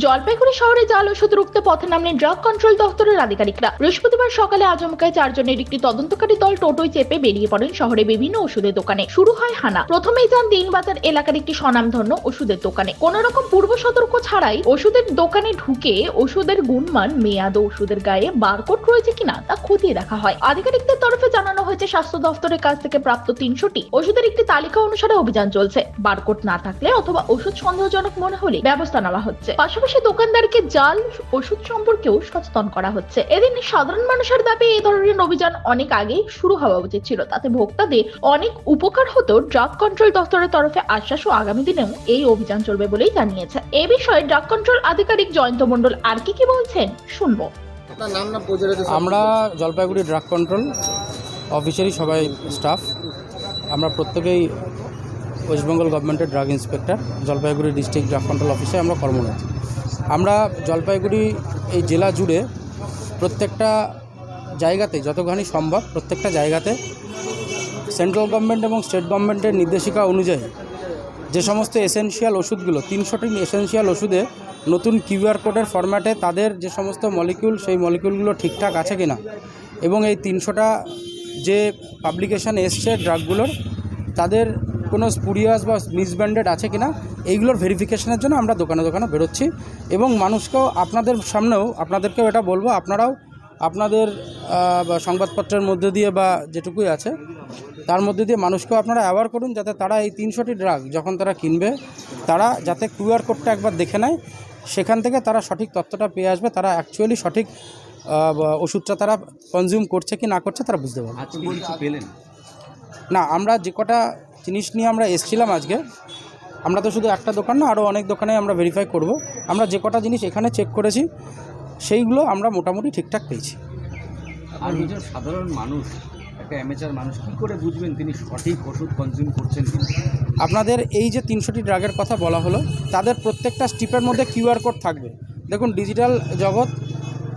জলপাইগুড়ি শহরে জাল ওষুধ রুখতে পথে নামলেন ড্রাগ কন্ট্রোল দপ্তরের আধিকারিকরা। বৃহস্পতিবার সকালে আজমকায় চারজনের একটি তদন্তকারী দল টোটোয় চেপে বেরিয়ে পড়েন শহরে বিভিন্ন ওষুধের দোকানে। শুরু হয় হানা। প্রথমেই যান দিনবাজার এলাকার একটি স্বনামধন্য ওষুধের দোকানে। কোন রকম পূর্ব সতর্ক ছাড়াই ওষুধের দোকানে ঢুকে ওষুধের গুণমান মেয়াদ ওষুধের গায়ে বারকোড রয়েছে কিনা তা খতিয়ে দেখা হয়। আধিকারিকদের তরফে জানানো হয়েছে, স্বাস্থ্য দপ্তরের কাছ থেকে প্রাপ্ত তিনশোটি ওষুধের একটি তালিকা অনুসারে অভিযান চলছে। বারকোড না থাকলে অথবা ওষুধ সন্দেহজনক মনে হলে ব্যবস্থা নেওয়া হচ্ছে। পাশাপাশি দোকানদারকে জাল ওষুধ সম্পর্কেও সচেতন করা হচ্ছে। এদিন সাধারণ মানুষের দাবি এই ধরনের অভিযান অনেক আগেই শুরু হওয়া উচিত ছিল। তাতে ভোক্তাদের অনেক উপকার হতো ড্রাগ কন্ট্রোল দপ্তরের তরফে আশ্বাস ও আগামী দিনেও এই অভিযান চলবে বলেই জানিয়েছে। এ বিষয়ে ড্রাগ কন্ট্রোল আধিকারিক জয়ন্ত মণ্ডল আর কি কি বলছেন শুনব। আমরা জলপাইগুড়ি ড্রাগ কন্ট্রোল অফিসেরই সবাই স্টাফ। আমরা প্রত্যেকেই ওয়েস্টবেঙ্গল গভর্নমেন্টের drug inspector. Jalpaiguri district drug control অফিসে আমরা কর্মরত। আমরা জলপাইগুড়ি এই জেলা জুড়ে প্রত্যেকটা জায়গাতে যতখানি সম্ভব প্রত্যেকটা জায়গাতে সেন্ট্রাল গভর্নমেন্ট এবং স্টেট গভর্নমেন্টের নির্দেশিকা অনুযায়ী যে সমস্ত এসেনশিয়াল ওষুধগুলো, তিনশোটি এসেনশিয়াল ওষুধে নতুন কিউআর কোডের ফরম্যাটে তাদের যে সমস্ত মলিকিউল সেই মলিকিউলগুলো ঠিকঠাক আছে কিনা এবং এই তিনশোটা যে পাবলিকেশান এসছে ড্রাগগুলোর তাদের কোনো স্পুরিয়াস বা মিসব্যান্ডেড আছে কিনা এইগুলোর ভেরিফিকেশনের জন্য আমরা দোকানে দোকানে বেরোচ্ছি। এবং মানুষকেও আপনাদের সামনেও আপনাদেরকেও এটা বলব আপনারাও আপনাদের সংবাদপত্রের মধ্যে দিয়ে বা যেটুকুই আছে তার মধ্যে দিয়ে মানুষকেও আপনারা অ্যাওয়ার করুন যাতে তারা এই তিনশোটি ড্রাগ যখন তারা কিনবে তারা যাতে কিউআর কোডটা একবার দেখে নেয় সেখান থেকে তারা সঠিক তথ্যটা পেয়ে আসবে তারা অ্যাকচুয়ালি সঠিক ওষুধটা তারা কনজিউম করছে কি না করছে তারা বুঝতে পারবে। পেলেন? না আমরা যে কটা জিনিস নিয়ে আমরা এসছিলাম আজকে। আমরা তো শুধু একটা দোকান না আরও অনেক দোকানে আমরা ভেরিফাই করব। আমরা যে কটা জিনিস এখানে চেক করেছি সেইগুলো আমরা মোটামুটি ঠিকঠাক পেয়েছি। আর একজন সাধারণ মানুষ একটা অ্যামেচার মানুষ কী করে বুঝবেন তিনি সঠিক ওষুধ কনজিউম করছেন আপনাদের এই যে তিনশোটি ড্রাগের কথা বলা হলো তাদের প্রত্যেকটা স্টিপের মধ্যে কিউআর কোড থাকবে। দেখুন ডিজিটাল জগৎ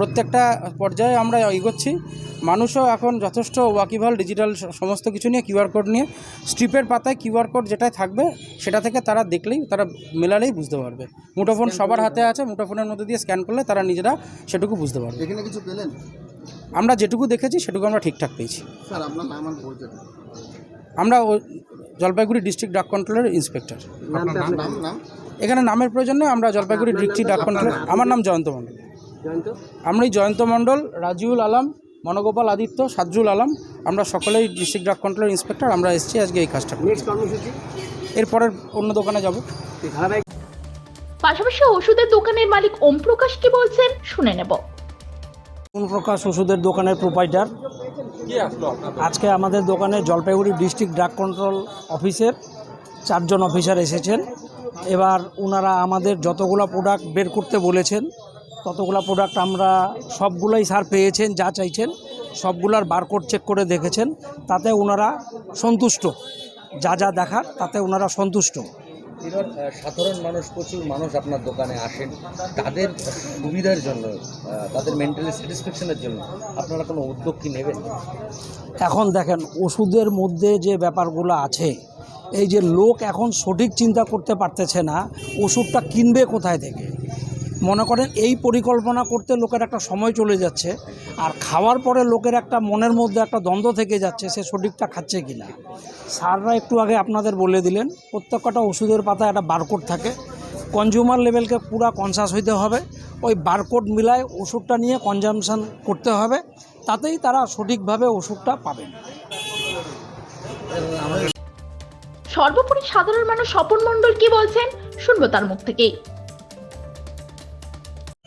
প্রত্যেকটা পর্যায়ে আমরা এগোচ্ছি। মানুষও এখন যথেষ্ট ওয়াকিবল ডিজিটাল সমস্ত কিছু নিয়ে কিউআর কোড নিয়ে। স্ট্রিপের পাতায় কিউআর কোড যেটাই থাকবে সেটা থেকে তারা দেখলেই তারা মেলালেই বুঝতে পারবে। মুঠোফোন সবার হাতে আছে মুঠোফোনের মধ্যে দিয়ে স্ক্যান করলে তারা নিজেরা সেটুকু বুঝতে পারবে। এখানে কিছু পেলেন? আমরা যেটুকু দেখেছি সেটুকু আমরা ঠিকঠাক পেয়েছি। স্যার আপনার নাম আর পরিচয়? আমরা ও- জলপাইগুড়ি ডিস্ট্রিক্ট ড্রাগ কন্ট্রোলের ইন্সপেক্টর। এখানে নামের প্রয়োজন নেই আমরা জলপাইগুড়ি ডিস্ট্রিক্ট ডাক কন্ট্রোল আমার নাম জয়ন্ত মণ্ডল। আমরা জয়ন্ত মণ্ডল রাজিউল আলম মনোগোপাল আদিত্য সাজরুল আলম। আমরা সকলেই ডিস্ট্রিক্ট ড্রাগ কন্ট্রোলের ইন্সপেক্টর আমরা এসেছি আজকে এই কাজটা এরপরের অন্য দোকানে যাব। পাশাপাশি ওষুধের দোকানের মালিক ওম প্রকাশ কি বলছেন শুনে নেব। ওম প্রকাশ ওষুধের দোকানের প্রোপাইটার আজকে আমাদের দোকানে জলপাইগুড়ি ডিস্ট্রিক্ট ড্রাগ কন্ট্রোল অফিসের চারজন অফিসার এসেছেন। এবার ওনারা আমাদের যতগুলো প্রোডাক্ট বের করতে বলেছেন ততগুলো প্রোডাক্ট আমরা সবগুলোই স্যার পেয়েছেন যা চাইছেন সবগুলার বারকোড চেক করে দেখেছেন তাতে ওনারা সন্তুষ্ট। যা যা দেখার তাতে ওনারা সন্তুষ্ট। সাধারণ মানুষ প্রচুর মানুষ আপনার দোকানে আসেন। তাদের সুবিধার জন্য তাদের মেন্টালি স্যাটিসফ্যাকশনের জন্য আপনারা কোনো উদ্যোগ কি নেবেন? এখন দেখেন ওষুধের মধ্যে যে ব্যাপারগুলো আছে এই যে লোক এখন সঠিক চিন্তা করতে পারতেছে না ওষুধটা কিনবে কোথায় থেকে? মনে করেন এই পরিকল্পনা করতে লোকের একটা সময় চলে যাচ্ছে, আর খাওয়ার পরে লোকের একটা মনের মধ্যে একটা দ্বন্দ্ব থেকে যাচ্ছে সে সঠিকটা খাচ্ছে কি না স্যাররা একটু আগে আপনাদের বলে দিলেন, প্রত্যেকটা ওষুধের পাতায় একটা বারকোড থাকে কনজিউমার লেভেলকে পুরো কনসাস হইতে হবে, ওই বারকোড মিলায় ওষুধটা নিয়ে কনজামশন করতে হবে, তাতেই তারা সঠিকভাবে ওষুধটা পাবেন। সর্বোপরি সাধারণ মানুষ স্বপন মণ্ডল কি বলছেন, শুনব তার মুখ থেকেই।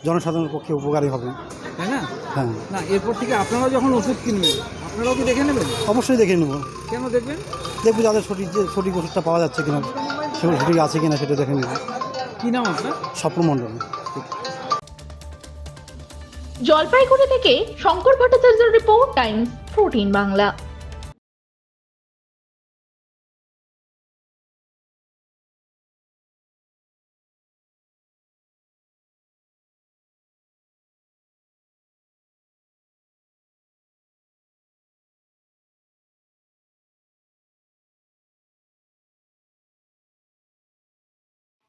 জনসাধারণের পক্ষে উপকারী হবে। তাই না? হ্যাঁ। না এরপর থেকে আপনারাও যখন ওষুধ কিনবেন আপনারাও কি দেখে নেবেন? অবশ্যই দেখে নেব। কেন দেখবেন? দেখব যাদের সঠিক যে সঠিক ওষুধটা পাওয়া যাচ্ছে কিনা সেগুলো সঠিক আছে কিনা সেটা দেখে নেব। কি নাম আপনার? স্বপ্নমণ্ডল জলপাইগুড়ি থেকে শঙ্কর ভট্টাচার্যের রিপোর্ট টাইমস ফোরটিন বাংলা।